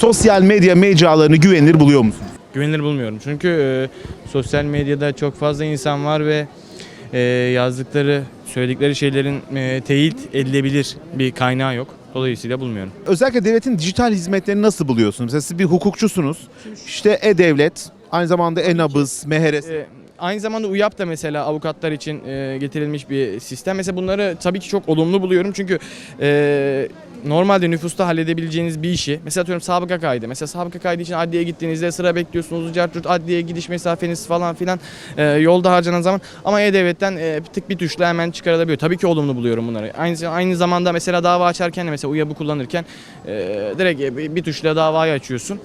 sosyal medya mecralarını güvenilir buluyor musunuz? Güvenilir bulmuyorum. Çünkü e, sosyal medyada çok fazla insan var ve e, yazdıkları, söyledikleri şeylerin e, teyit edilebilir bir kaynağı yok. Dolayısıyla bulmuyorum. Özellikle devletin dijital hizmetlerini nasıl buluyorsunuz? Mesela siz bir hukukçusunuz. İşte E-Devlet, aynı zamanda E-Nabız, MHRS. E, aynı zamanda UYAP da mesela avukatlar için e, getirilmiş bir sistem. Mesela bunları tabii ki çok olumlu buluyorum. Çünkü e, normalde nüfusta halledebileceğiniz bir işi mesela atıyorum sabıka kaydı. Mesela sabıka kaydı için adliyeye gittiğinizde sıra bekliyorsunuz. Cartürt adliyeye gidiş mesafeniz falan filan e, yolda harcanan zaman ama E-Devlet'ten e, tık bir tuşla hemen çıkarılabiliyor. Tabii ki olumlu buluyorum bunları. Aynı aynı zamanda mesela dava açarken de mesela UYAP'ı kullanırken e, direkt bir- bir tuşla davayı açıyorsun.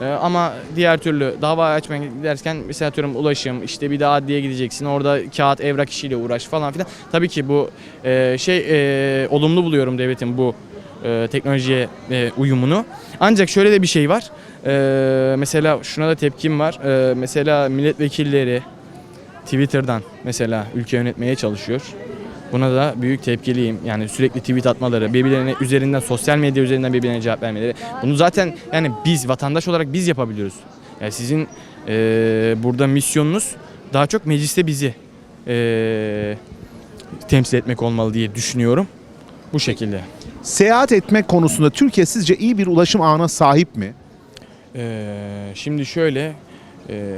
Ee, ama diğer türlü dava açmaya giderken mesela atıyorum ulaşım işte bir daha adliye gideceksin orada kağıt evrak işiyle uğraş falan filan. Tabii ki bu e, şey e, olumlu buluyorum devletin bu e, teknolojiye e, uyumunu. Ancak şöyle de bir şey var. E, mesela şuna da tepkim var. E, mesela milletvekilleri Twitter'dan mesela ülke yönetmeye çalışıyor. Buna da büyük tepkiliyim. Yani sürekli tweet atmaları, birbirlerine üzerinden sosyal medya üzerinden birbirlerine cevap vermeleri. Bunu zaten yani biz vatandaş olarak biz yapabiliyoruz. Yani sizin eee, burada misyonunuz daha çok mecliste bizi eee, temsil etmek olmalı diye düşünüyorum. Bu şekilde. Seyahat etmek konusunda Türkiye sizce iyi bir ulaşım ağına sahip mi? Ee, şimdi şöyle e,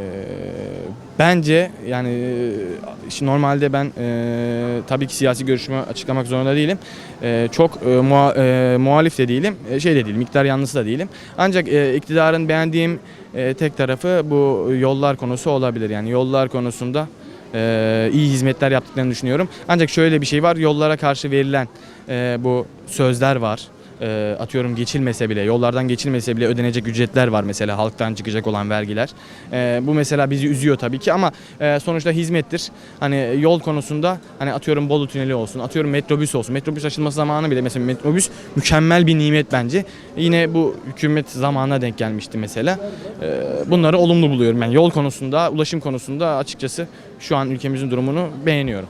bence yani e, normalde ben e, tabii ki siyasi görüşümü açıklamak zorunda değilim. E, çok e, muha- e, muhalif de değilim, e, şey de değilim, miktar yanlısı da değilim. Ancak e, iktidarın beğendiğim e, tek tarafı bu yollar konusu olabilir. Yani yollar konusunda e, iyi hizmetler yaptıklarını düşünüyorum. Ancak şöyle bir şey var, yollara karşı verilen e, bu sözler var. E, atıyorum geçilmese bile, yollardan geçilmese bile ödenecek ücretler var mesela halktan çıkacak olan vergiler. E, bu mesela bizi üzüyor tabii ki ama e, sonuçta hizmettir. Hani yol konusunda hani atıyorum Bolu Tüneli olsun, atıyorum metrobüs olsun. Metrobüs açılması zamanı bile mesela metrobüs mükemmel bir nimet bence. Yine bu hükümet zamanına denk gelmişti mesela. E, bunları olumlu buluyorum ben. Yol konusunda, ulaşım konusunda açıkçası şu an ülkemizin durumunu beğeniyorum.